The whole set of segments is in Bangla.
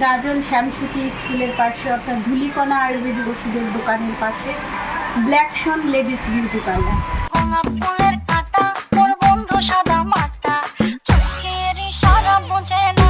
গাজন শ্যামসুতি স্কুলের পাশে অর্থাৎ ধুলিকণা আয়ুর্বেদিক ওষুধের দোকানের পাশে ব্ল্যাকশন লেডিস বিউটি পার্লার ভাঙা ফুলের কাটা ওর বন্ধু সাদা মাটা চোখের ইশারা বোঝে না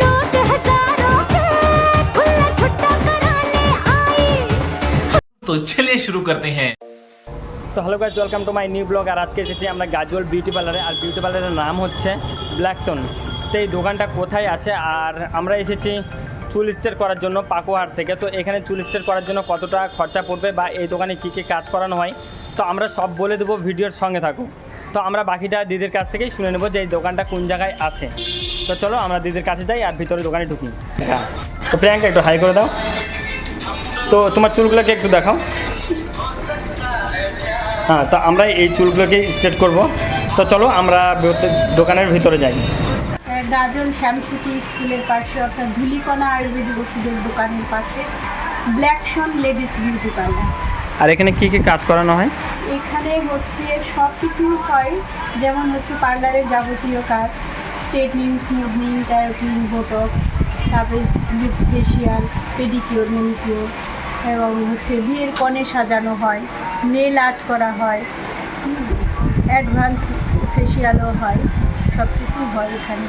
नोट हजारों के खुला छुट्टा कराने आई तो चलिए शुरू करते हैं তো hello guys welcome to my new blog আর আজকে এসেছি আমরা গাজুয়াল বিউটি পার্লারে আর বিউটি পার্লারের নাম হচ্ছে ব্ল্যাকস্টোন তো এই দোকানটা কোথায় আছে? আর আমরা এসেছি চুল স্টেট করার জন্য পাকুয়াহাট থেকে। তো এখানে চুল স্টেট করার জন্য কতটা খরচা পড়বে বা এই দোকানে কী কী কাজ করানো হয়? তো আমরা সব বলে দেবো ভিডিওর সঙ্গে থাকো তো আমরা বাকিটা দিদির কাছ থেকেই শুনে নেব যে এই দোকানটা কোন জায়গায় আছে। তো চলো আমরা দিদির কাছে যাই আর ভিতরে দোকানে ঢুকি। তো প্রিয়াঙ্কা একটু হাই করে দাও। তো তোমার চুলগুলোকে একটু দেখাও। হ্যাঁ তো আমরা এই চুলগুলোকে স্ট্রেট করব। তো চলো আমরা দোকানের ভিতরে যাই। গাজন শ্যামসুতি স্কুলের পাশে অর্থাৎ ধুলিকণা আয়ুর্বেদিক ওষুধের দোকানের পাশে Black Sun ladies beauty parlour আর এখানে কি কি কাজ করানো হয়? এখানে হচ্ছে সব কিছু হয় যেমন হচ্ছে পার্লারের যাবতীয় কাজ স্ট্রেটনিং স্মুথনিং ক্যারোটিন বোটক্স তারপরে লিপ ফেশিয়াল পেডিকিওর মেনিকিওর এবং হচ্ছে, বিয়ের কনে সাজানো হয় নেল আর্ট করা হয় অ্যাডভান্স ফেসিয়ালও হয় সব কিছুই হয় এখানে।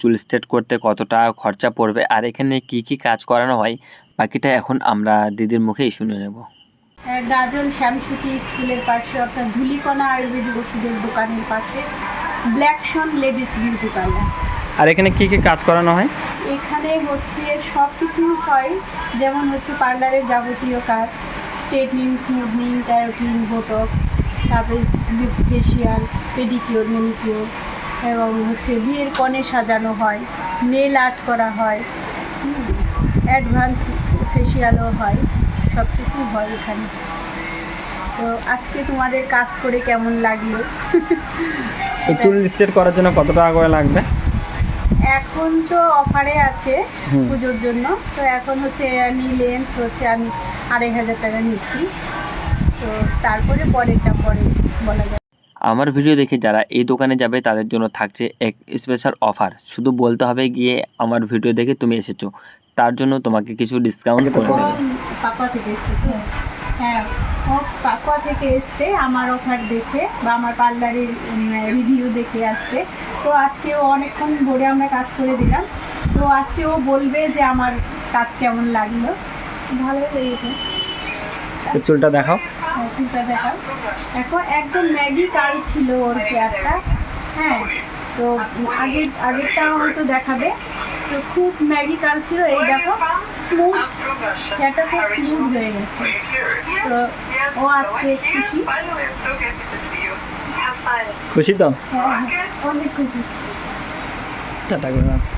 চুল স্ট্রেট করতে কত টাকা খরচা পড়বে আর এখানে কি কি কাজ করানো হয় বাকিটা এখন আমরা দিদির মুখেই শুনে নেব। আহ, গাজল শ্যামসুতি স্কুলের পাশে অর্থাৎ ধুলিকণা আয়ুর্বেদিক ওষুধের দোকানের পাশে Black Sun ladies beauty parlour আর এখানে কি কি কাজ করানো হয়? এখানে হচ্ছে সব কিছু হয় যেমন হচ্ছে পার্লারের যাবতীয় কাজ স্ট্রেটনিং স্মুথনিং ক্যারোটিন বোটক্স তারপরে ফেসিয়াল পেডিকিওর ম্যানিকিওর এবং হচ্ছে বিয়ের কনে সাজানো হয় নেল আর্ট করা হয় অ্যাডভান্স ফেসিয়ালও হয় সব কিছুই হয় এখানে। তো আজকে তোমাদের কাজ করে কেমন লাগল? চুল স্ট্রেট করার জন্য কত টাকা করে লাগবে? এখন তো অফারে আছে পুজোর জন্য। তো এখন হচ্ছে নি লেন্স হচ্ছে আমি আড়াই হাজার টাকা নিচ্ছি। তো তারপরে পরেরটা পরে বলা যাবে আমার ভিডিও দেখে যারা এই দোকানে যাবে, তাদের জন্য থাকছে এক স্পেশাল অফার শুধু বলতে হবে গিয়ে আমার ভিডিও দেখে তুমি এসেছ। তার জন্য তোমাকে কিছু ডিসকাউন্ট করে দেবে। থেকে এসছে হ্যাঁ পাকুয়া থেকে এসছে আমার অফার দেখে বা আমার পার্লারের রিভিউ দেখে আসছে। তো আজকে ও অনেকক্ষণ ভরে আমরা কাজ করে দিলাম। তো আজকে ও বলবে যে আমার কাজ কেমন লাগল। ভালো লেগেছে। চুলটা দেখাও। হ্যাঁ, চুলটা দেখাও। এখন একদম ম্যাগি কাল ছিল ওর পেয়ারটা। হ্যাঁ তো আগের আগেরটা হয়তো দেখাবে। তো খুব ম্যাগি কাল ছিল। এই দেখো স্মুথ হেয়ারটা খুব স্মুথ হয়ে গেছে। তো ও আজকে খুশি। খুশি তো? হ্যাঁ অনেক খুশি। টাটা করে।